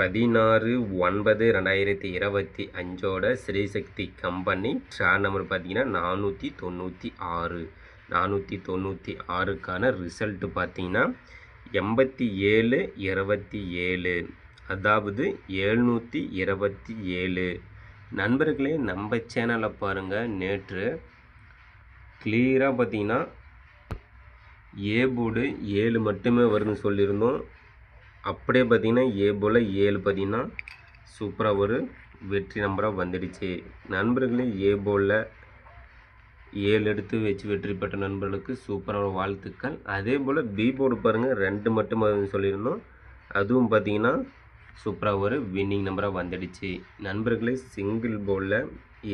பதினாறு ஒன்பது ரெண்டாயிரத்தி இருபத்தி அஞ்சோட ஸ்ரீசக்தி கம்பெனி ட்ரா நம்பர் பார்த்தீங்கன்னா நானூற்றி தொண்ணூற்றி ஆறு. நானூற்றி தொண்ணூற்றி ஆறுக்கான ரிசல்ட்டு பார்த்தீங்கன்னா எண்பத்தி ஏழு இருபத்தி ஏழு. அதாவது எழுநூற்றி இருபத்தி ஏழு. நண்பர்களே நம்ம சேனலை பாருங்கள் நேற்று கிளியராக பார்த்தீங்கன்னா ஏ போர்டு ஏழு மட்டுமே வருதுன்னு சொல்லியிருந்தோம். அப்படியே பார்த்தீங்கன்னா ஏ போல் ஏழு பார்த்தீங்கன்னா சூப்பராக ஒரு வெற்றி நம்பராக வந்துடுச்சு. நண்பர்களே ஏ போலில் ஏழு எடுத்து வச்சு வெற்றி பெற்ற நண்பர்களுக்கு சூப்பரான வாழ்த்துக்கள். அதே போல் பி போர்டு பாருங்கள் ரெண்டு மட்டும் சொல்லியிருந்தோம் அதுவும் பார்த்தீங்கன்னா சூப்பராக ஒரு வின்னிங் நம்பராக வந்துடுச்சு. நண்பர்களே சிங்கிள் போர்டில்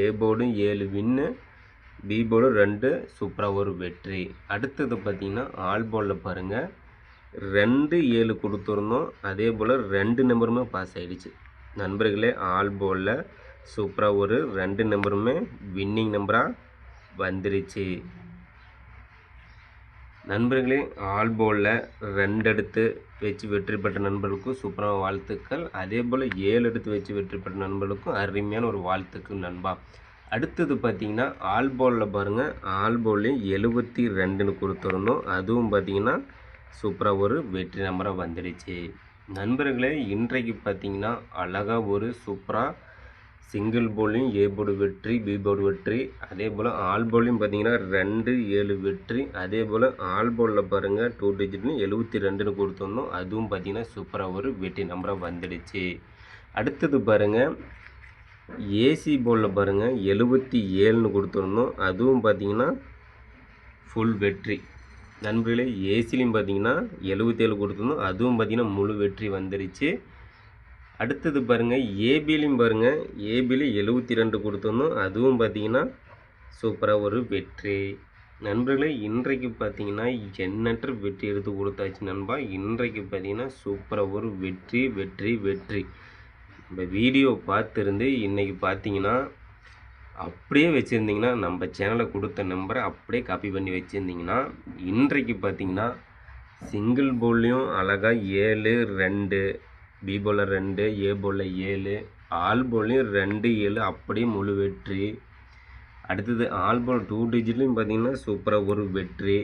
ஏ போர்டும் ஏழு வின்னு பி போர்டும் ரெண்டு சூப்பராக ஒரு வெற்றி. அடுத்தது பார்த்தீங்கன்னா ஆல் போர்டில் பாருங்கள் ரெண்டு ஏழு கொடுத்துருந்தோம். அதே போல் ரெண்டு நம்பருமே பாஸ் ஆகிடுச்சு நண்பர்களே ஆல் போலில். சூப்பராக ஒரு ரெண்டு நம்பருமே வின்னிங் நம்பராக வந்துருச்சு. நண்பர்களே ஆல் போலில் ரெண்டு எடுத்து வச்சு வெற்றி பெற்ற நண்பர்களுக்கும் சூப்பரான வாழ்த்துக்கள். அதே போல் ஏழு எடுத்து வச்சு வெற்றி பெற்ற நண்பர்களுக்கும் அருமையான ஒரு வாழ்த்துக்கள் நண்பா. அடுத்தது பார்த்திங்கன்னா ஆல் போலில் பாருங்கள் ஆல் போல்லையும் எழுபத்தி ரெண்டுன்னு கொடுத்துருந்தோம். அதுவும் பார்த்தீங்கன்னா சூப்பராக ஒரு வெற்றி நம்பராக வந்துடுச்சு. நண்பர்களே இன்றைக்கு பார்த்தீங்கன்னா அழகாக ஒரு சூப்பராக சிங்கிள் போலையும் ஏ போர்டு வெற்றி பி போர்டு வெற்றி அதே போல் ஆல் போலையும் பார்த்தீங்கன்னா ரெண்டு ஏழு வெற்றி அதே போல் ஆல் போலில் பாருங்கள் டூ டிஜிட்னு எழுபத்தி ரெண்டுன்னு கொடுத்துருந்தோம். அதுவும் பார்த்தீங்கன்னா சூப்பராக ஒரு வெற்றி நம்பராக வந்துடுச்சு. அடுத்தது பாருங்கள் ஏசி போலில் பாருங்கள் எழுபத்தி ஏழுன்னு கொடுத்துருந்தோம். அதுவும் பார்த்தீங்கன்னா ஃபுல் வெற்றி. நண்பர்களே ஏசிலையும் பார்த்தீங்கன்னா எழுபத்தேழு கொடுத்துருந்தோம். அதுவும் பார்த்தீங்கன்னா முழு வெற்றி வந்துடுச்சு அடுத்தது பாருங்கள் ஏபிலையும் பாருங்கள் ஏபியில் எழுபத்தி ரெண்டு கொடுத்துருந்தோம். அதுவும் பார்த்தீங்கன்னா சூப்பராக ஒரு வெற்றி. நண்பர்களே இன்றைக்கு பார்த்தீங்கன்னா எண்ணற்ற வெற்றி எடுத்து கொடுத்தாச்சு நண்பா. இன்றைக்கு பார்த்தீங்கன்னா சூப்பராக ஒரு வெற்றி வெற்றி வெற்றி. நம்ம வீடியோ பார்த்துருந்து இன்றைக்கி பார்த்தீங்கன்னா அப்படியே வச்சுருந்தீங்கன்னா நம்ம சேனலை கொடுத்த நம்பரை அப்படியே காப்பி பண்ணி வச்சுருந்தீங்கன்னா இன்றைக்கு பார்த்தீங்கன்னா சிங்கிள் போல்லையும் அழகாக ஏழு ரெண்டு பி போலில் ரெண்டு ஏ போலில் ஏழு ஆல் போல்லையும் ரெண்டு ஏழு அப்படியே முழு வெற்றி. அடுத்தது ஆல் போல் டூ டிஜிட்லையும் பார்த்தீங்கன்னா சூப்பராக ஒரு வெற்றி.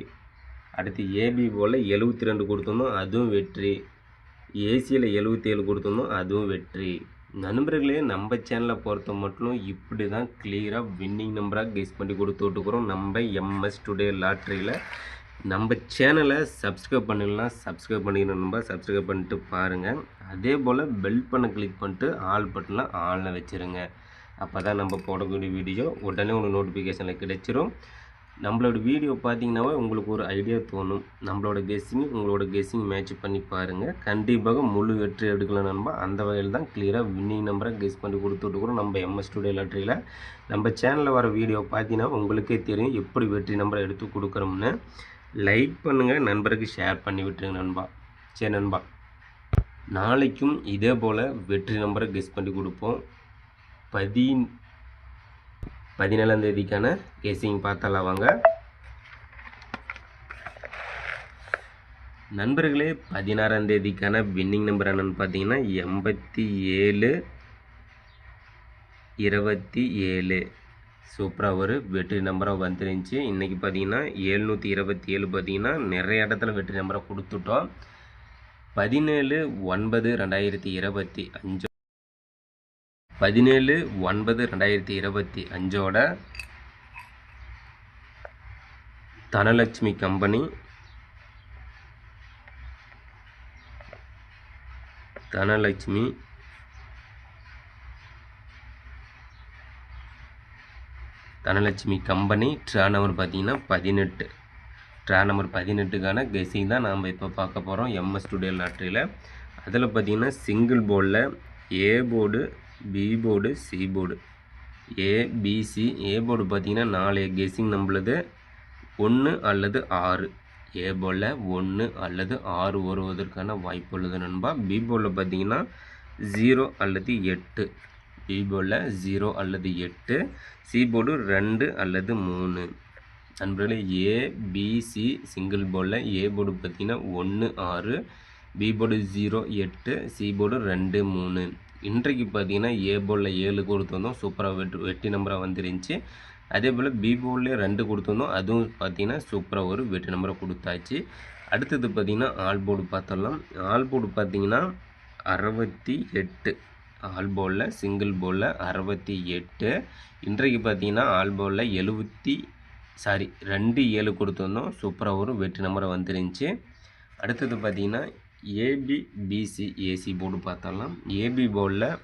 அடுத்து ஏபி போல் எழுபத்தி ரெண்டு கொடுத்துருந்தோம் அதுவும் வெற்றி. ஏசியில் எழுபத்தி ஏழு கொடுத்துருந்தோம் அதுவும் வெற்றி. நண்பர்களே நம்ம சேனலை பொறுத்த மட்டும் இப்படி தான் கிளியராக வின்னிங் நம்பராக கெஸ் பண்ணி கொடுத்துட்டுக்கிறோம் நம்ம எம்எஸ் டுடே லாட்ரியில் நம்ம சேனலை சப்ஸ்கிரைப் பண்ணலாம் சப்ஸ்கிரைப் பண்ணிக்கணும் நம்ம சப்ஸ்கிரைப் பண்ணிட்டு பாருங்கள் அதே போல் பெல் பண்ண கிளிக் பண்ணிட்டு ஆல் பட்டனில் ஆளில் வச்சுருங்க. அப்போ தான் நம்ம போடக்கூடிய வீடியோ உடனே உங்களுக்கு நோட்டிஃபிகேஷனில் கிடைச்சிரும். நம்மளோட வீடியோ பார்த்தீங்கன்னாவே உங்களுக்கு ஒரு ஐடியா தோணும். நம்மளோட கெஸ்ஸிங் உங்களோட கெஸ்ஸிங் மேட்ச் பண்ணி பாருங்கள் கண்டிப்பாக முழு வெற்றி எடுக்கலாம் நண்பா. அந்த வகையில் தான் கிளியராக வின்னிங் நம்பரை கெஸ் பண்ணி கொடுத்துட்ருக்குறோம் நம்ம எம்எஸ் ஸ்டுடியோ லாட்ரியில் நம்ம சேனலில் வர வீடியோ பார்த்தீங்கன்னா உங்களுக்கே தெரியும் எப்படி வெற்றி நம்பரை எடுத்து கொடுக்குறோம்னு. லைக் பண்ணுங்கள் நண்பருக்கு ஷேர் பண்ணி விட்டுருங்க நண்பா. சரி நண்பா. நாளைக்கும் இதே போல் வெற்றி நம்பரை கெஸ் பண்ணி கொடுப்போம். பதி பதினேழாம் தேதிக்கான கேசிங் பார்த்தலாம் வாங்க. நண்பர்களே பதினாறாம் தேதிக்கான வின்னிங் நம்பர் என்னென்னு பார்த்தீங்கன்னா எண்பத்தி ஏழு இருபத்தி ஏழு. சூப்பராக ஒரு வெற்றி நம்பராக வந்துருந்துச்சு. இன்றைக்கி பார்த்தீங்கன்னா எழுநூற்றி இருபத்தி ஏழு பார்த்தீங்கன்னா நிறைய இடத்துல வெற்றி நம்பரை கொடுத்துட்டோம். பதினேழு ஒன்பது ரெண்டாயிரத்தி இருபத்தி அஞ்சு பதினேழு ஒன்பது ரெண்டாயிரத்தி இருபத்தி அஞ்சோட Dhanalakshmi company Dhanalakshmi Dhanalakshmi company draw number பார்த்தீங்கன்னா பதினெட்டு. ட்ரா நம்பர் பதினெட்டுக்கான கெஸிங் தான் நாம் இப்போ பார்க்க போகிறோம் எம்எஸ் ஸ்டுடியோ லாட்ரியில். அதில் பார்த்தீங்கன்னா சிங்கிள் போர்டில் A board B board C board. ABC A board பார்த்தீங்கன்னா நாலு. கெஸிங் நம்மளது ஒன்று அல்லது ஆறு. ஏ போர்டில் ஒன்று அல்லது ஆறு வருவதற்கான வாய்ப்பு உள்ளது நண்பா. பி போர்டில் பார்த்தீங்கன்னா ஜீரோ அல்லது எட்டு. பி போர்டில் ஜீரோ அல்லது எட்டு. சி போர்டு ரெண்டு அல்லது மூணு. நண்பர்களே ஏபிசி சிங்கிள் போர்டில் ஏ போர்டு பார்த்தீங்கன்னா ஒன்று ஆறு. பி போர்டு ஜீரோ எட்டு. சி போர்டு ரெண்டு மூணு. இன்றைக்கு பார்த்தீங்கன்னா ஏ போலில் ஏழு கொடுத்துருந்தோம். சூப்பராக வெட்டு வெட்டி நம்பராக வந்துருந்துச்சு. அதே போல் பி போல்லே ரெண்டு கொடுத்துருந்தோம். அதுவும் பார்த்தீங்கன்னா சூப்பராக ஒரு வெட்டி நம்பரை கொடுத்தாச்சு. அடுத்தது பார்த்தீங்கன்னா ஆல் போர்டு பார்த்தரலாம் ஆல் போர்டு பார்த்தீங்கன்னா அறுபத்தி எட்டு. ஆல் போலில் சிங்கிள் போலில் அறுபத்தி எட்டு. இன்றைக்கு பார்த்தீங்கன்னா ஆல் போலில் எழுபத்தி சாரி ரெண்டு ஏழு கொடுத்துருந்தோம். சூப்பராக ஒரு வெற்றி நம்பரை வந்துருந்துச்சு. அடுத்தது பார்த்தீங்கன்னா ஏபி பிசி ஏசி போர்டு பார்த்தாலாம் ஏபி போர்டில்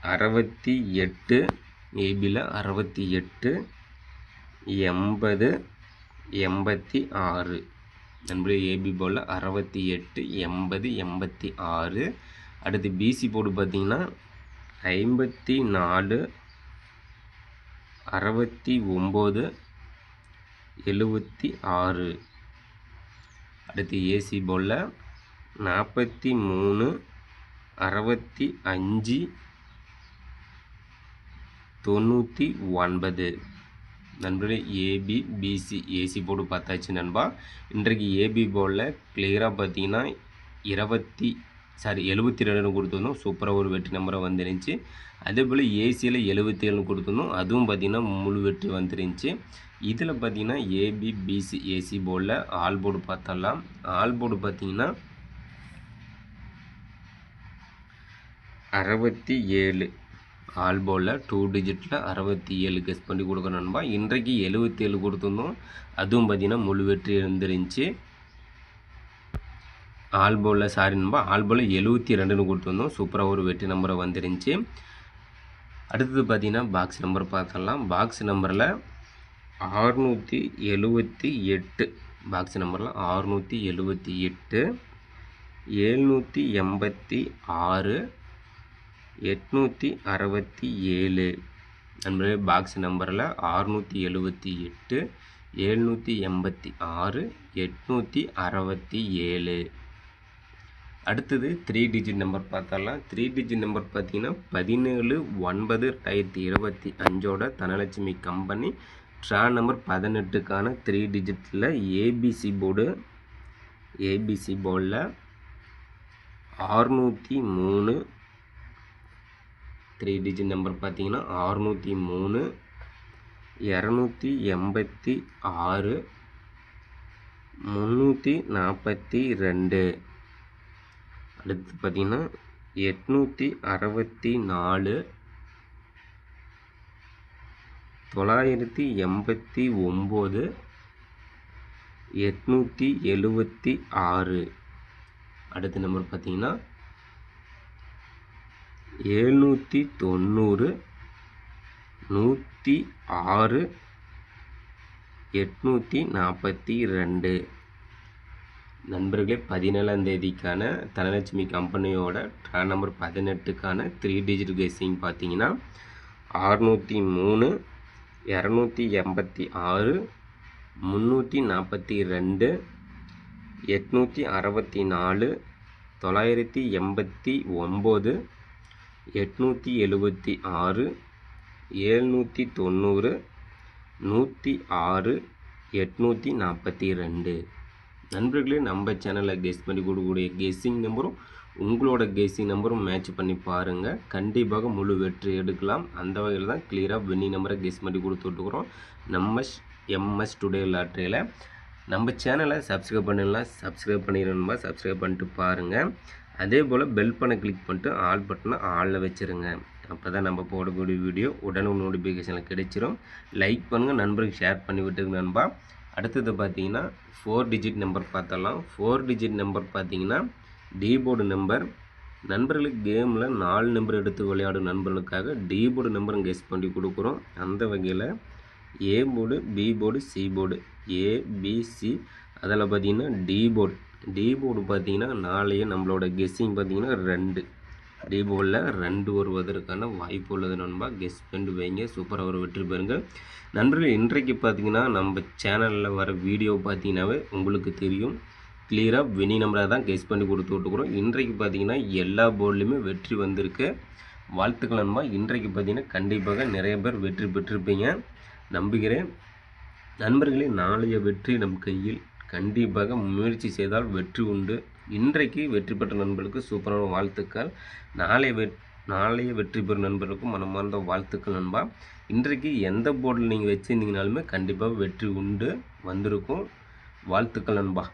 அறுபத்தி எட்டு ஏபியில் அறுபத்தி எட்டு எண்பது எண்பத்தி ஆறு. நண்பர்களே ஏபி போர்டில் அறுபத்தி எட்டு எண்பது எண்பத்தி ஆறு. அடுத்து பிசி போர்டு பார்த்தீங்கன்னா ஐம்பத்தி நாலு அறுபத்தி ஒம்பது எழுபத்தி ஆறு. அடுத்து ஏசி போலில் நாற்பத்தி மூணு அறுபத்தி அஞ்சு தொண்ணூற்றி ஒன்பது. நண்பர்களே ஏபி பிசி ஏசி போர்டு பார்த்தாச்சு நண்பா. இன்றைக்கு ஏபி போர்டில் கிளியராக பார்த்தீங்கன்னா இருபத்தி சாரி எழுபத்தி ரெண்டு கொடுத்துருந்தோம். சூப்பராக ஒரு வெற்றி நம்பரை வந்துருந்துச்சு. அதே போல் ஏசியில் எழுபத்தி ஏழுன்னு கொடுத்துருந்தோம். அதுவும் பார்த்திங்கன்னா முழு வெற்றி வந்துருந்துச்சு. இதில் பார்த்தீங்கன்னா ஏபி பிசி ஏசி போர்டில் ஆல் போர்டு பார்த்தலாம் ஆல் போர்டு பார்த்தீங்கன்னா அறுபத்தி ஏழு. ஆல் போர்டில் டூ டிஜிட்டில் அறுபத்தி ஏழு கெஸ் பண்ணி கொடுக்கணும் நண்பா. இன்றைக்கு எழுபத்தி ஏழு கொடுத்துருந்தோம். அதுவும் பார்த்தீங்கன்னா முழு வெற்றி இருந்துருந்துச்சு ஆல் போலில் சாரி நண்பா ஆல் போலில் எழுபத்தி ரெண்டுன்னு கொடுத்துருந்தோம். சூப்பராக ஒரு வெற்றி நம்பரை வந்துருந்துச்சு. அடுத்தது பார்த்தீங்கன்னா பாக்ஸ் நம்பர் பார்த்துடலாம். பாக்ஸ் நம்பரில் ஆறுநூற்றி எழுபத்தி எட்டு. பாக்ஸ் நம்பரில் ஆறுநூற்றி எழுபத்தி எட்டு ஏழ்நூற்றி எண்பத்தி ஆறு எட்நூற்றி அறுபத்தி ஏழு. நண்பர்களே பாக்ஸ் நம்பரில் ஆறுநூற்றி எழுபத்தி எட்டு ஏழ்நூற்றி எண்பத்தி ஆறு எட்நூற்றி அறுபத்தி ஏழு. அடுத்தது த்ரீ டிஜிட் நம்பர் பார்த்தாலாம். த்ரீ டிஜிட் நம்பர் பார்த்தீங்கன்னா பதினேழு ஒன்பது ரெண்டாயிரத்தி இருபத்தி அஞ்சோட தனலட்சுமி கம்பெனி ட்ரா நம்பர் பதினெட்டுக்கான த்ரீ டிஜிட்டில் ஏபிசி போர்டு ஏபிசி போர்டில் ஆறுநூற்றி மூணு த்ரீ டிஜிட் நம்பர் பார்த்தீங்கன்னா ஆறுநூற்றி மூணு இரநூத்தி எண்பத்தி ஆறு முந்நூற்றி நாற்பத்தி ரெண்டு. அடுத்து பார்த்தீங்கன்னா எட்நூற்றி அறுபத்தி நாலு தொள்ளாயிரத்தி எண்பத்தி ஒம்பது எட்நூற்றி எழுபத்தி ஆறு. அடுத்த நம்பர் பார்த்தீங்கன்னா எழுநூற்றி தொண்ணூறு நூற்றி ஆறு எட்நூற்றி நாற்பத்தி ரெண்டு. நண்பர்களே பதினேழாம் தேதிக்கான தனலட்சுமி கம்பெனியோட ட்ரா நம்பர் பதினெட்டுக்கான த்ரீ டிஜிட் கெஸ்ஸிங் பார்த்தீங்கன்னா அறநூற்றி மூணு இரநூத்தி எண்பத்தி ஆறு முந்நூற்றி நாற்பத்தி ரெண்டு எட்நூற்றி அறுபத்தி நாலு தொள்ளாயிரத்தி எண்பத்தி ஒம்பது எட்நூற்றி எழுபத்தி ஆறு ஏழ்நூற்றி தொண்ணூறு நூற்றி ஆறு எட்நூற்றி நாற்பத்தி ரெண்டு. நண்பர்களே நம்ம சேனலில் கெஸ் பண்ணி கொடுக்கக்கூடிய கெஸ்ஸிங் நம்பரும் உங்களோட கெஸ்ஸிங் நம்பரும் மேட்ச் பண்ணி பாருங்கள் கண்டிப்பாக முழு வெற்றி எடுக்கலாம். அந்த வகையில் தான் கிளியராக வின்னி நம்பரை கெஸ் பண்ணி கொடுத்துட்ருக்குறோம் நம்ம எம்எஸ் டுடே லாட்ரியில் நம்ம சேனலை சப்ஸ்கிரைப் பண்ணிடலாம் சப்ஸ்கிரைப் பண்ணிடணுமா சப்ஸ்கிரைப் பண்ணிட்டு பாருங்கள் அதே போல் பெல் பண்ணை கிளிக் பண்ணிட்டு ஆல் பட்டனை ஆளில் வச்சுருங்க. அப்போ தான் நம்ம போடக்கூடிய வீடியோ உடனே நோட்டிஃபிகேஷனில் கிடைச்சிரும். லைக் பண்ணுங்கள் நண்பருக்கு ஷேர் பண்ணி விட்டுருங்க நண்பா. அடுத்தது பார்த்தீங்கன்னா ஃபோர் டிஜிட் நம்பர் பார்த்தலாம் ஃபோர் டிஜிட் நம்பர் பார்த்தீங்கன்னா டீபோர்டு நம்பர் நண்பர்களுக்கு கேமில் நாலு நம்பர் எடுத்து விளையாடும் நண்பர்களுக்காக டி போர்டு நம்பரும் கெஸ் பண்ணி கொடுக்குறோம். அந்த வகையில் A board B board C board ABC அதில் பார்த்தீங்கன்னா டி போர்டு டி போர்டு பார்த்தீங்கன்னா நாளையே நம்மளோட கெஸ்ஸிங் பார்த்தீங்கன்னா ரெண்டு. டி போர்டில் ரெண்டு வருவதற்கான வாய்ப்பு உள்ளது நண்பா. கெஸ் பண்ணி வைங்க. சூப்பராக ஒரு வெற்றி பெறுங்கள். நண்பர்கள் இன்றைக்கு பார்த்தீங்கன்னா நம்ம சேனலில் வர வீடியோ பார்த்தீங்கன்னாவே உங்களுக்கு தெரியும். கிளியராக வினி நம்பரை தான் கெஸ் பண்ணி கொடுத்து விட்டுக்கிறோம் இன்றைக்கு பார்த்தீங்கன்னா எல்லா போர்ட்லேயுமே வெற்றி வந்திருக்கு. வாழ்த்துக்கள் நண்பா. இன்றைக்கு பார்த்தீங்கன்னா கண்டிப்பாக நிறைய பேர் வெற்றி பெற்றிருப்பீங்க. நம்புகிறேன். நண்பர்களே நாளைய வெற்றி நம் கையில். கண்டிப்பாக முயற்சி செய்தால் வெற்றி உண்டு. இன்றைக்கு வெற்றி பெற்ற நண்பர்களுக்கு சூப்பரான வாழ்த்துக்கள். நாளைய வெ நாளைய வெற்றி பெறும் நண்பர்களுக்கும் மனமார்ந்த வாழ்த்துக்கள் நண்பா. இன்றைக்கு எந்த போர்டில் நீங்கள் வச்சுருந்தீங்கனாலுமே கண்டிப்பாக வெற்றி உண்டு வந்திருக்கும். வாழ்த்துக்கள் நண்பா.